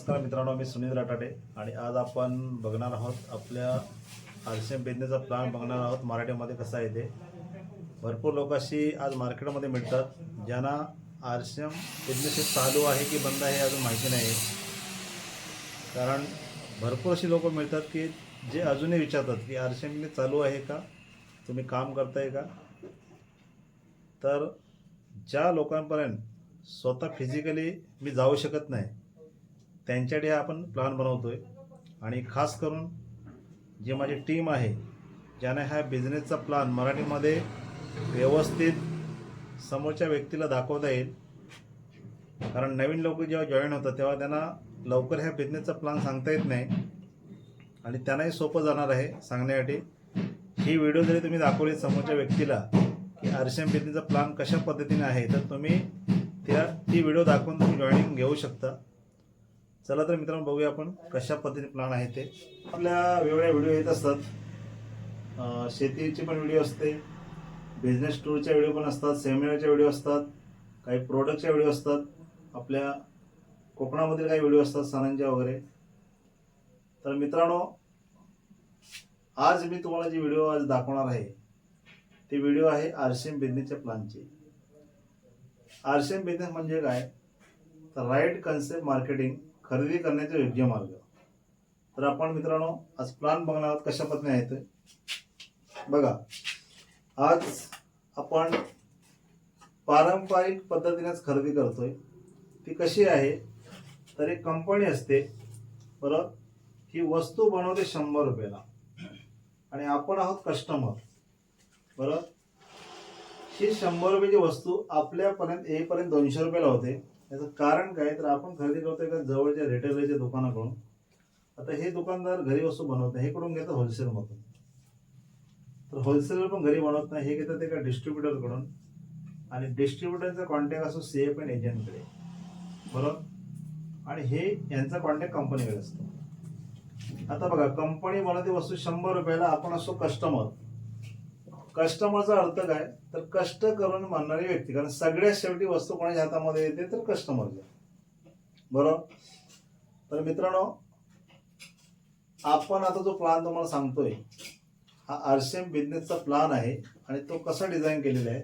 नमस्कार मित्रांनो मी सुनील राटाटे आणि आज आपण बघणार आहोत आपल्या आरसीएम बिझनेसचा प्लॅन बघणार आहोत. मराठीमध्ये कसा आहे ते. भरपूर लोक अशी आज मार्केटमध्ये मिळतात ज्यांना आरसीएम बिझनेस हे चालू आहे की बंद आहे अजून माहिती नाही. कारण भरपूर अशी लोक मिळतात की जे अजूनही विचारतात की आरसीएम बिझनेस चालू आहे का? तुम्ही काम करताय का? तर ज्या लोकांपर्यंत स्वतः फिजिकली मी जाऊ शकत नाही त्यांच्यासाठी हा आपण प्लॅन बनवतोय. आणि खास करून जे माझी टीम आहे ज्याने हा बिझनेसचा प्लॅन मराठीमध्ये व्यवस्थित समोरच्या व्यक्तीला दाखवता येईल. कारण नवीन लोक जेव्हा जॉईन होतात तेव्हा त्यांना लवकर ह्या बिझनेसचा प्लॅन सांगता येत नाही. आणि त्यांनाही सोपं जाणार आहे सांगण्यासाठी. ही व्हिडिओ जरी तुम्ही दाखवली समोरच्या व्यक्तीला की आरसीएम बिझनेसचा प्लॅन कशा पद्धतीने आहे तर तुम्ही त्या ती व्हिडिओ दाखवून तुम्ही जॉईनिंग घेऊ शकता. चला तर मित्रांनो बघूया आपण कशा पद्धतीने प्लॅन आहे ते. आपल्या वेगवेगळ्या व्हिडिओ येत असतात. शेतीची पण व्हिडिओ असते. बिझनेस टूरच्या व्हिडिओ पण असतात. सेमिनारच्या व्हिडिओ असतात. काही प्रोडक्टच्या व्हिडिओ असतात. आपल्या कोकणामधील काही व्हिडिओ असतात सणांच्या वगैरे. तर मित्रांनो आज मी तुम्हाला जी व्हिडिओ आज दाखवणार आहे ती व्हिडिओ आहे आरसीएम बिझनेसच्या प्लॅनची आरसीएम बिझनेस म्हणजे काय? तर राईट कन्सेप्ट मार्केटिंग खरेदी करण्याचा योग्य मार्ग. तर आपण मित्रांनो आज प्लान बघणार आहोत कशा पद्धतीने आहे बघा आज आपण पारंपरिक पद्धतीनेच खरेदी करतोय. ती कशी आहे? तर एक कंपनी असते बरं ही वस्तू बनवते शंभर रुपयाला. आणि आपण आहोत कस्टमर बरं? ही शंभर रुपयाची वस्तू आपल्यापर्यंत येईपर्यंत दोनशे रुपयाला होते. याचं कारण काय तर आपण खरेदी करतोय का जवळच्या रिटेलरच्या दुकानाकडून? आता हे दुकानदार घरी वस्तू बनवत नाही हे कडून घेतात होलसेलमधून तर होलसेलर पण घरी बनवत नाही हे घेतात एका डिस्ट्रीब्युटरकडून आणि डिस्ट्रीब्युटरचा कॉन्टॅक्ट असतो सी एफ एन एजंटकडे बरोबर? आणि हे यांचा कॉन्टॅक्ट कंपनीकडे असतो. आता बघा कंपनी बनवते वस्तू शंभर रुपयाला आपण असतो कस्टमर कस्टमरचा अर्थ काय? तर कष्ट करून मानणारी व्यक्ती. कारण सगळ्यात शेवटी वस्तू कोणाच्या हातामध्ये येते तर कस्टमरच्या. बरोबर? तर मित्रांनो आपण आता जो प्लान तुम्हाला सांगतोय हा आरसीएम बिझनेसचा प्लान आहे आणि तो कसा डिझाईन केलेला आहे.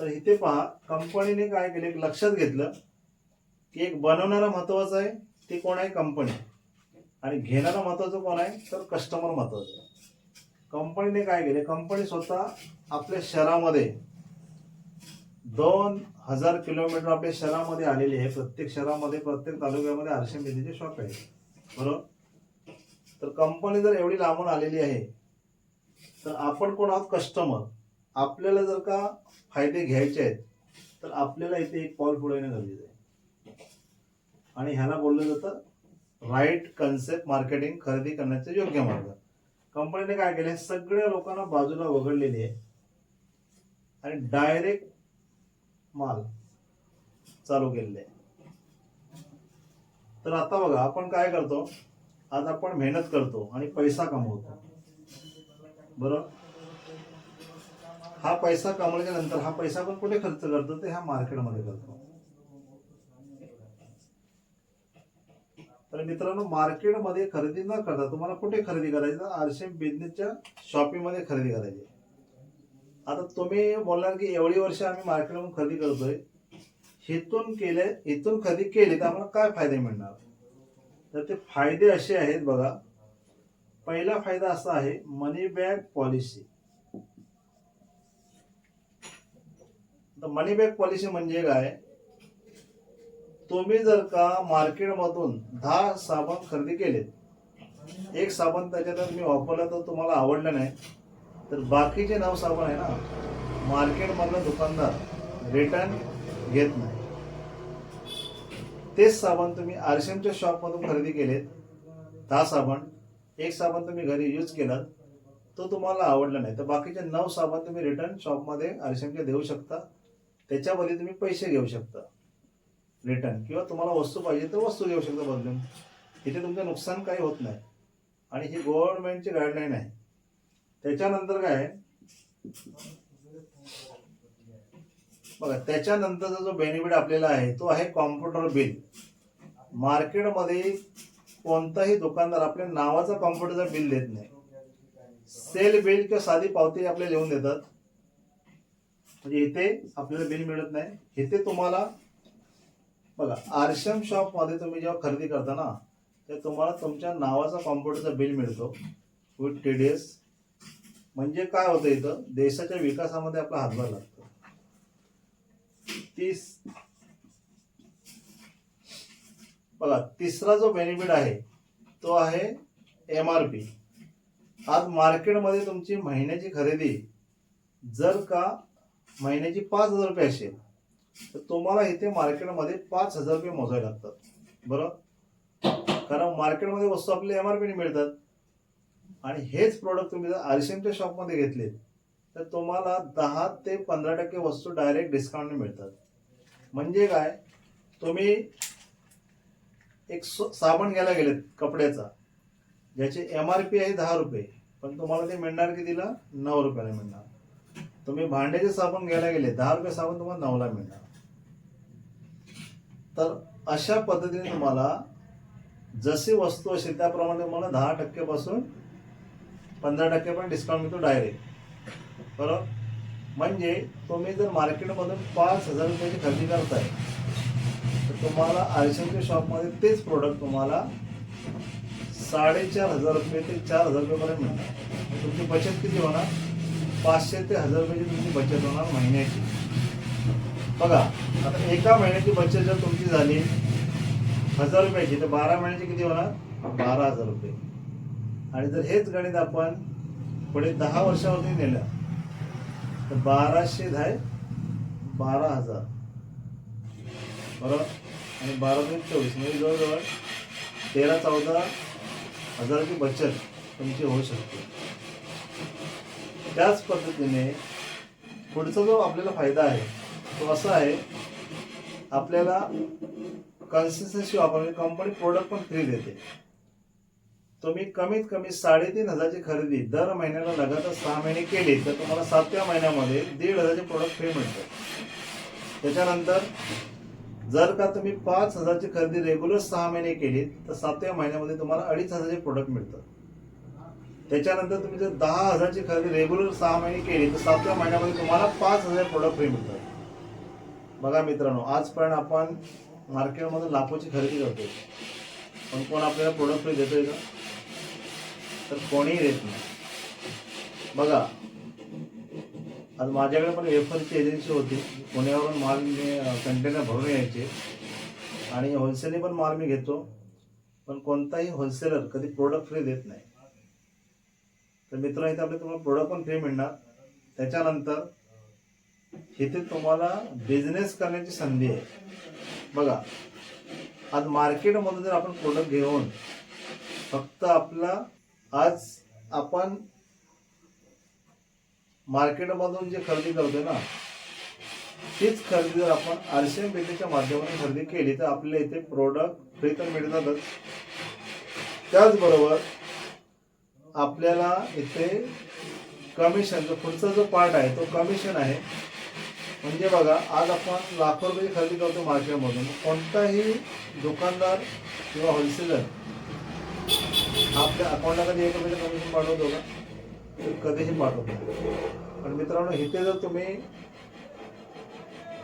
तर इथे पहा कंपनीने काय केले? लक्षात घेतलं की एक बनवणारा महत्त्वाचा आहे ते कोण आहे? कंपनी आणि घेणारा महत्वाचं कोण आहे? तर कस्टमर महत्त्वाचं आहे. कंपनीने काय केले? कंपनी स्वतः आपल्या शहरामध्ये दोन हजार किलोमीटर आपल्या शहरामध्ये आलेली आहे. प्रत्येक शहरामध्ये प्रत्येक तालुक्यामध्ये आरशे मेदीचे शॉप आहे. बरोबर? तर कंपनी जर एवढी लांबून आलेली आहे तर आपण कोण आहोत? कस्टमर आपल्याला जर का फायदे घ्यायचे आहेत तर आपल्याला इथे एक पाऊल पुढे येणं गरजेचं आहे. आणि ह्याला बोललं जातं राईट कन्सेप्ट मार्केटिंग खरेदी करण्याचे योग्य मार्ग. कंपनीने काय केले सगळ्या लोकांना बाजूला वगळलेली आहे. आणि डायरेक्ट माल चालू केलेले आहे. तर आता बघा आपण काय करतो? आज आपण मेहनत करतो आणि पैसा कमवतो. बरोबर हा पैसा कमवल्याच्या नंतर हा पैसा आपण कुठे खर्च करतो? ते ह्या मार्केटमध्ये करतो. तर मित्रांनो मार्केटमध्ये खरेदी न करता तुम्हाला कुठे खरेदी करायची? तर आरसीएम बिझनेसच्या शॉपिंगमध्ये खरेदी करायची. आता तुम्ही बोलणार की एवढी वर्ष आम्ही मार्केटमधून खरेदी करतोय. हेतून केले इथून खरेदी केली तर आम्हाला काय फायदे मिळणार? तर ते फायदे असे आहेत बघा. पहिला फायदा असा आहे money bag policy money bag policy म्हणजे काय? तुम्ही जर का मार्केटमधून दहा साबण खरेदी केलेत एक साबण त्याच्यात तुम्ही वापरला तर तुम्हाला आवडलं नाही तर बाकीचे नऊ साबण आहे ना मार्केटमधला दुकानदार रिटर्न घेत नाही. तेच साबण तुम्ही आरशेमच्या शॉपमधून खरेदी केलेत दहा साबण एक साबण तुम्ही घरी यूज केलात तो तुम्हाला आवडला नाही. तर बाकीचे नऊ साबण तुम्ही रिटर्न शॉपमध्ये आरशेमच्या देऊ शकता त्याच्यामध्ये तुम्ही पैसे घेऊ शकता. रिटर्न किंवा तुम्हाला वस्तू पाहिजे तर वस्तू घेऊ शकता बदलून इथे तुमचं नुकसान काही होत नाही. आणि ही गव्हर्नमेंटची गाईडलाईन आहे. त्याच्यानंतर काय आहे? बघा त्याच्यानंतरचा जो बेनिफिट आपल्याला आहे तो आहे कॉम्प्युटर बिल मार्केटमध्ये कोणताही दुकानदार आपल्या नावाचा कॉम्प्युटरचा बिल देत नाही. सेल बिल किंवा साधी पावती आपल्याला लिहून देतात. म्हणजे इथे आपल्याला बिल मिळत नाही. इथे तुम्हाला बघा आरशम शॉपमध्ये तुम्ही जेव्हा खरेदी करता ना तर तुम्हाला तुमच्या नावाचा कॉम्प्युटरचा बिल मिळतो. विथ टी डी एस म्हणजे काय होतं इथं? देशाच्या विकासामध्ये आपला हातभार लागतो. तीस. बघा तिसरा जो बेनिफिट आहे तो आहे एम आर पी आज मार्केटमध्ये तुमची महिन्याची खरेदी जर का महिन्याची पाच हजार रुपये असेल तर तुम्हाला इथे मार्केटमध्ये पाच हजार रुपये मोजावे लागतात. बरं? कारण मार्केटमध्ये वस्तू आपले एम आर पीने मिळतात. आणि हेच प्रोडक्ट तुम्ही जर आरसीएमच्या शॉपमध्ये घेतले तर तुम्हाला दहा ते पंधरा टक्के वस्तू डायरेक्ट डिस्काउंटने मिळतात. म्हणजे काय? तुम्ही एक साबण घ्यायला गेलेत कपड्याचा ज्याची एम आर पी आहे दहा रुपये पण तुम्हाला ते मिळणार कितीला? नऊ रुपयाला मिळणार. तुम्ही भांड्याचे साबण घ्यायला गेले दहा रुपये साबण तुम्हाला नऊला मिळणार. तर अशा पद्धतीने तुम्हाला जशी वस्तू असेल त्याप्रमाणे तुम्हाला दहा टक्क्यापासून पंधरा टक्के पण डिस्काउंट मिळतो डायरेक्ट बरोबर? म्हणजे तुम्ही जर मार्केटमधून पाच हजार रुपयाची खरेदी करताय तर तुम्हाला आयशनच्या शॉपमध्ये तेच प्रोडक्ट तुम्हाला साडेचार हजार रुपये ते चार हजार रुपयेपर्यंत मिळणार. तुमची बचत किती होणार? पाचशे ते हजार रुपयाची तुमची बचत होणार महिन्याची. बघा आता एका महिन्याची बचत जर तुमची झाली हजार रुपयाची तर बारा महिन्याची किती होणार? बारा हजार रुपये. आणि जर हेच गणित आपण पुढे दहा वर्षावरती नेलं तर बाराशे दहा बारा हजार. बरोबर? आणि बारा दोन चोवीस म्हणजे जवळजवळ तेरा चौदा हजाराची बचत तुमची होऊ शकते. त्याच पद्धतीने पुढचा जो आपल्याला फायदा आहे तो असा आहे आपल्याला कन्सिस्टन्सी वापरली कंपनी प्रोडक्ट पण फ्री देते. तुम्ही कमीत कमी साडेतीन हजारची खरेदी दर महिन्याला लगातार सहा महिने केली तर तुम्हाला सातव्या महिन्यामध्ये दीड हजारचे प्रोडक्ट फ्री मिळतात त्याच्यानंतर जर का तुम्ही पाच हजारची खरेदी रेग्युलर सहा महिने केली तर सातव्या महिन्यामध्ये तुम्हाला अडीच हजारचे प्रोडक्ट मिळतात. त्याच्यानंतर तुम्ही जर दहा हजारची खरेदी रेग्युलर सहा महिने केली तर सातव्या महिन्यामध्ये तुम्हाला पाच हजार प्रोडक्ट फ्री मिळतात. बघा मित्रांनो आजपर्यंत आपण मार्केटमध्ये लाखोची खरेदी करतोय. पण कोण आपल्याला प्रोडक्ट फ्री देतोय का? तर कोणीही देत नाही. बघा आज माझ्याकडे पण वेफरची एजन्सी होती. पुण्यावरून माल मी कंटेनर भरून यायचे. आणि होलसेलने पण माल मी घेतो. पण कोणताही होलसेलर कधी प्रोडक्ट फ्री देत नाही. तर मित्र इथे आपले तुम्हाला प्रोडक्ट पण फ्री मिळणार. त्याच्यानंतर इथे तुम्हाला बिझनेस करण्याची संधी आहे. बघा आज मार्केटमधून जर आपण प्रोडक्ट घेऊन फक्त आपला आज आपण मार्केटमधून जे खरेदी करतोय ना तीच खरेदी जर आपण आरसीएम बेटीच्या माध्यमातून खरेदी केली तर आपल्याला इथे प्रोडक्ट फ्री तर मिळतातच. त्याचबरोबर आपल्याला इथे कमिशन जो पुढचा जो पार्ट आहे तो कमिशन आहे. म्हणजे बघा आज आपण लाखो रुपये खरेदी करतो मार्केटमधून कोणताही दुकानदार किंवा होलसेलर आपल्या अकाउंटला कधी एक रुपयाचं कमिशन पाठवतो का? कधीही पाठवतो. पण मित्रांनो इथे जर तुम्ही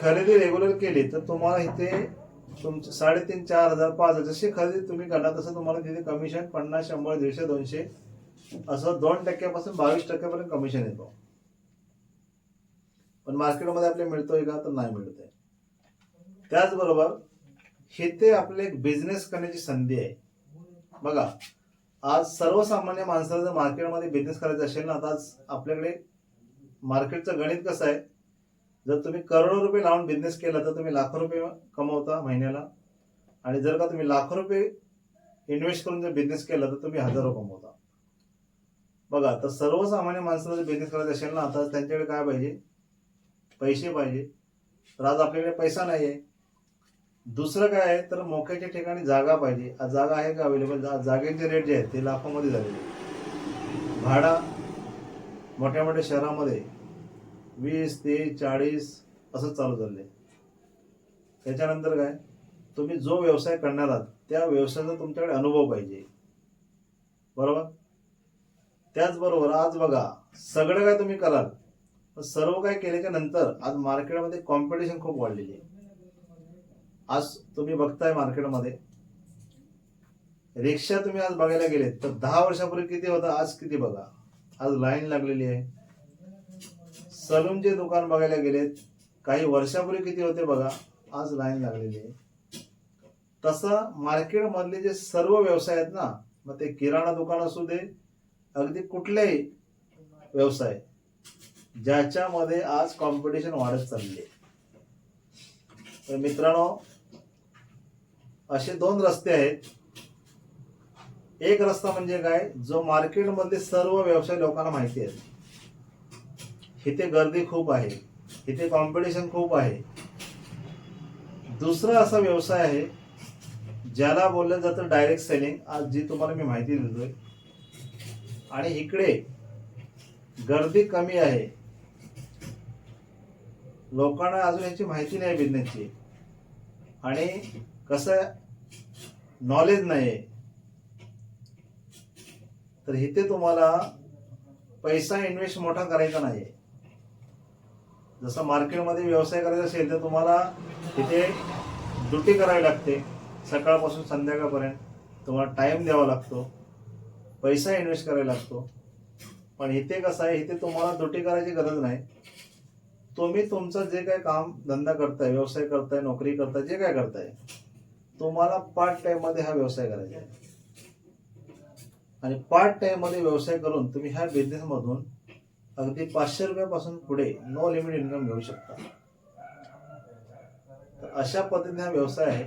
खरेदी रेग्युलर केली तर तुम्हाला इथे तुमचं साडेतीन चार हजार पाच हजार जशी खरेदी तुम्ही करणार तसं तुम्हाला तिथे कमिशन पन्नास शंभर दीडशे दोनशे असं दोन टक्क्यापासून बावीस टक्क्यापर्यंत कमिशन येतो. पण मार्केटमध्ये आपल्याला मिळतोय का तर नाही मिळत आहे त्याचबरोबर ते आपले एक बिझनेस करण्याची संधी आहे. बघा आज सर्वसामान्य माणसाला जर मार्केटमध्ये बिझनेस करायचा असेल ना तर आज आपल्याकडे मार्केटचं गणित कसं आहे? जर तुम्ही करोडो रुपये लावून बिझनेस केला तर तुम्ही लाखो रुपये कमवता महिन्याला. आणि जर का तुम्ही लाखो रुपये इन्व्हेस्ट करून जर बिझनेस केला तर तुम्ही हजारो कमवता. बघा तर सर्वसामान्य माणसाला जर बिझनेस करायचा असेल ना आता त्यांच्याकडे काय पाहिजे? पैसे पाहिजे. तर आज आपल्याकडे पैसा नाही आहे दुसरं काय आहे तर मोक्याच्या ठिकाणी जागा पाहिजे. आज जागा आहे का अवेलेबल जागेचे रेट जे आहेत ते लाखोमध्ये झालेले भाडा मोठ्या मोठ्या शहरामध्ये वीस तीस चाळीस असं चालू झालंय. त्याच्यानंतर काय? तुम्ही जो व्यवसाय करणार आहात त्या व्यवसायाचा तुमच्याकडे अनुभव पाहिजे. बरोबर? त्याचबरोबर आज बघा सगळं काय तुम्ही कराल सर्व काही केल्याच्यानंतर आज मार्केटमध्ये कॉम्पिटिशन खूप वाढलेली आहे. आज तुम्ही बघताय मार्केटमध्ये. रिक्षा तुम्ही आज बघायला गेलेत तर दहा वर्षापूर्वी किती होता आज किती बघा. आज लाईन लागलेली आहे. सलूनचे दुकान बघायला गेलेत काही वर्षापूर्वी किती होते बघा आज लाईन लागलेली आहे. तसं मार्केटमधले जे सर्व व्यवसाय आहेत ना मग ते किराणा दुकान असू दे अगदी कुठलेही व्यवसाय ज्याच्यामध्ये आज कॉम्पिटिशन वाढत चालली आहे. तर मित्रांनो असे दोन रस्ते आहेत. एक रस्ता म्हणजे काय? जो मार्केटमध्ये सर्व व्यवसाय लोकांना माहिती आहे. इथे गर्दी खूप आहे. इथे कॉम्पिटिशन खूप आहे. दुसरा असा व्यवसाय आहे ज्याला बोललं जातं डायरेक्ट सेलिंग आज जी तुम्हाला मी माहिती देतोय. आणि इकडे गर्दी कमी आहे. लोकांना अजून याची माहिती नाही बिझनेसची आणि कसं नॉलेज नाही आहे तर इथे तुम्हाला पैसा इन्व्हेस्ट मोठा करायचा नाही जसं मार्केटमध्ये व्यवसाय करायचा असेल तर तुम्हाला तिथे ड्युटी करावी लागते. सकाळपासून संध्याकाळपर्यंत. तुम्हाला टाइम द्यावा लागतो. पैसा इन्व्हेस्ट करायला लागतो. पण इथे कसं आहे इथे तुम्हाला ड्युटी करायची गरज नाही. तुम्ही तुमचं जे काय काम धंदा करताय व्यवसाय करताय नोकरी करताय जे काय करताय तुम्हाला पार्ट टाइममध्ये हा व्यवसाय करायचा आहे. आणि पार्ट टाइममध्ये व्यवसाय करून तुम्ही ह्या बिझनेस मधून अगदी पाचशे रुपयापासून पुढे नो लिमिट इन्कम घेऊ शकता. तर अशा पद्धतीने हा व्यवसाय आहे.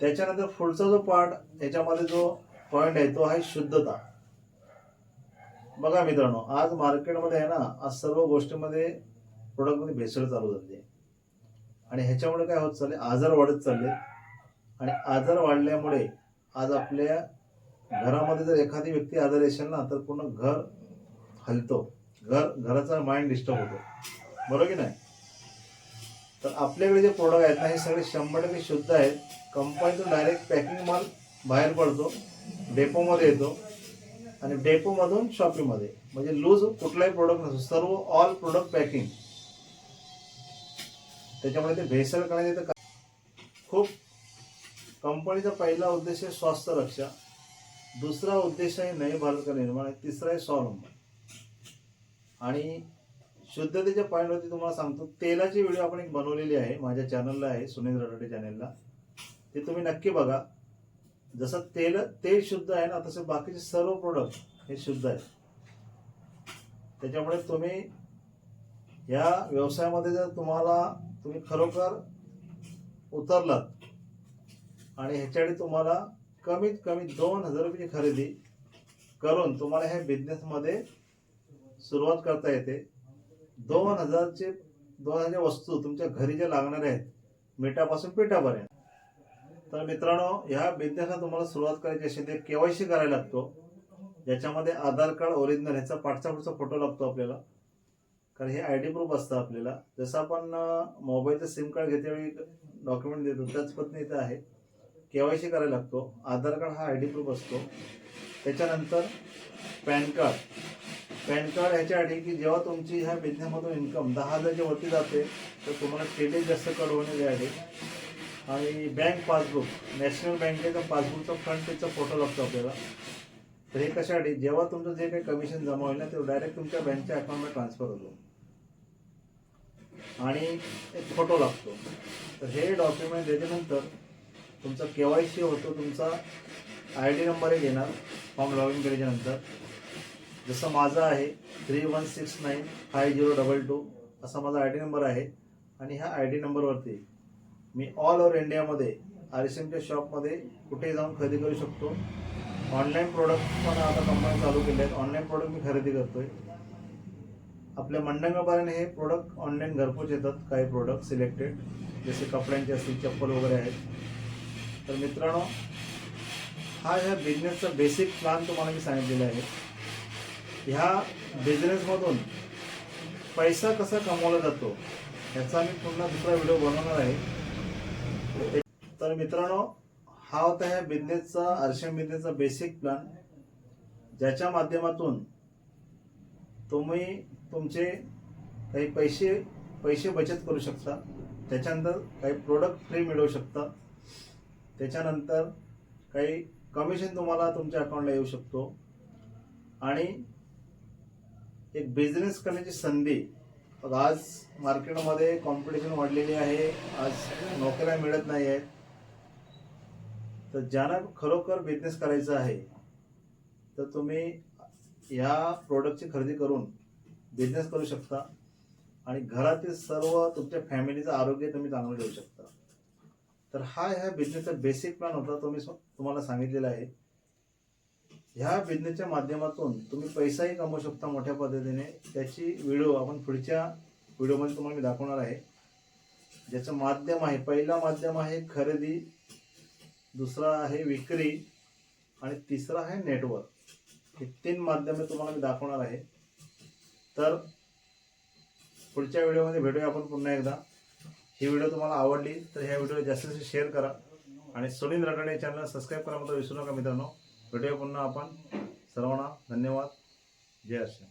त्याच्यानंतर पुढचा जो पार्ट याच्यामध्ये जो पॉइंट आहे तो आहे शुद्धता. बघा मित्रांनो आज मार्केटमध्ये आहे ना आज सर्व गोष्टीमध्ये प्रोडक्टमध्ये म्हणजे भेसळ चालू झाली. आहे आणि ह्याच्यामुळे काय होत चालले आजार वाढत चालले आणि आजार वाढल्यामुळे आज आपल्या घरामध्ये जर एखादी व्यक्ती आजारी असेल ना तर पूर्ण घर हलतो. घर घराचा माइंड डिस्टर्ब होतो. बरोबर की नाही? तर आपल्याकडे जे प्रोडक्ट आहेत ना हे सगळे शंभर टक्के शुद्ध आहेत. कंपनीतून डायरेक्ट पॅकिंग माल बाहेर पडतो डेपोमध्ये येतो आणि डेपोमधून शॉपिंगमध्ये म्हणजे लूज कुठलाही प्रोडक्ट नसतो. सर्व ऑल प्रोडक्ट पॅकिंग. त्याच्यामुळे ते भेसळ करायचे तर खूप कंपनीचा पहिला उद्देश आहे स्वास्थ्य रक्षा. दुसरा उद्देश आहे नये भारत का निर्माण आहे तिसरा आहे स्वावलंबन. आणि शुद्धतेच्या पॉईंटवरती तुम्हाला सांगतो तेलाची व्हिडिओ आपण एक बनवलेली आहे माझ्या चॅनलला आहे सुनील रटाटे चॅनलला. ते तुम्ही नक्की बघा. जसं तेल तेल शुद्ध आहे ना तसे बाकीचे सर्व प्रोडक्ट हे शुद्ध आहेत त्याच्यामुळे तुम्ही या व्यवसायामध्ये जर तुम्हाला तुम्ही खरोखर उतरलात. आणि ह्याच्यासाठी तुम्हाला कमीत कमी दोन हजार रुपयाची खरेदी करून तुम्हाला ह्या बिझनेसमध्ये सुरुवात करता येते. दोन हजारचे दोन हजार वस्तू तुमच्या घरी ज्या लागणाऱ्या आहेत मिठापासून पिठापर्यंत. तर मित्रांनो ह्या बिझनेसला तुम्हाला सुरुवात करायची असेल तर केवायसी करायला लागतो. ज्याच्यामध्ये आधार कार्ड ओरिजिनल ह्याचा पाठचा पुढचा फोटो लागतो आपल्याला. कारण हे आय डी प्रूफ असतं आपल्याला. जसं आपण मोबाईलचं सिम कार्ड घेतेवेळी डॉक्युमेंट देतो त्याच पद्धतीने इथं आहे. केवायसी करायला लागतो. आधार कार्ड हा आय डी प्रूफ असतो. त्याच्यानंतर पॅन कार्ड. पॅन कार्ड ह्याच्यासाठी की जेव्हा तुमची ह्या बिझनेसमधून इन्कम दहा हजारच्या वरती जाते तर तुम्हाला क्रेडिट जास्त होणे होण्यासाठी आणि बँक पासबुक नॅशनल बँकेचा पासबुकचा फ्रंट पेजचा फोटो लागतो आपल्याला. तर हे कशासाठी जेव्हा तुमचं जे काही कमिशन जमा होईल ना ते डायरेक्ट तुमच्या बँकच्या अकाउंटमध्ये ट्रान्सफर होतो. आणि एक फोटो लागतो. तर हे डॉक्युमेंट दिल्यानंतर तुमचा के वाय सी होतो तुमचा आय डी नंबरही येणार फॉर्म लॉग इन केल्याच्यानंतर जसं माझा आहे three one six nine five zero double two असा माझा आय डी नंबर आहे. आणि ह्या आय डी नंबरवरती मी ऑल ओव्हर इंडियामध्ये आर एस एमच्या शॉपमध्ये कुठेही जाऊन खरेदी करू शकतो. ऑनलाईन प्रोडक्ट पण आता कंपनी चालू केले आहेत. ऑनलाईन प्रोडक्ट मी खरेदी करतोय. आपल्या मंडंगापर्यंत हे प्रोडक्ट ऑनलाईन घरपोच येतात काही प्रोडक्ट सिलेक्टेड जसे कपड्यांचे असतील चप्पल वगैरे आहेत. तर मित्रांनो हा ह्या बिझनेसचा बेसिक प्लॅन तुम्हाला मी सांगितलेला आहे. ह्या बिझनेसमधून पैसा कसा कमवला जातो ह्याचा मी पुन्हा दुसरा व्हिडिओ बनवणार आहे. तर मित्रांनो हा होता ह्या बिझनेसचा आरशम बिझनेसचा बेसिक प्लॅन ज्याच्या माध्यमातून तुम्ही तुमचे काही पैसे पैसे बचत करू शकता. त्याच्यानंतर काही प्रोडक्ट फ्री मिळवू शकता. त्याच्यानंतर काही कमिशन तुम्हाला तुमच्या अकाउंटला येऊ शकतो. आणि एक बिझनेस करण्याची संधी. आज मार्केटमध्ये कॉम्पिटिशन वाढलेली आहे. आज नोकऱ्या मिळत नाही आहेत तर ज्यांना खरोखर बिझनेस करायचा आहे तर तुम्ही ह्या प्रोडक्टची खरेदी करून बिझनेस करू शकता. आणि घरातील सर्व तुमच्या फॅमिलीचं आरोग्य तुम्ही चांगलं ठेवू शकता. तर हा ह्या बिझनेसचा बेसिक प्लॅन होता तो मी तुम्हाला सांगितलेला आहे. ह्या बिझनेसच्या माध्यमातून तुम्ही पैसाही कमवू शकता मोठ्या पद्धतीने. त्याची व्हिडिओ आपण पुढच्या व्हिडिओमध्ये तुम्हाला मी दाखवणार आहे. ज्याचं माध्यम आहे पहिला माध्यम आहे खरेदी. दुसरा आहे विक्री आणि तिसरा आहे नेटवर्क हे तीन माध्यमे तुम्हाला मी दाखवणार आहे. तर पुढच्या व्हिडिओमध्ये भेटूया आपण पुन्हा एकदा. ही व्हिडिओ तुम्हाला आवडली तर ह्या व्हिडिओला जास्तीत जास्त शेअर करा. आणि सुनील रटाडे चॅनल सबस्क्राईब करा मात्र विसरू नका मित्रांनो. भेटूया पुन्हा आपण. सर्वांना धन्यवाद. जय आश्रम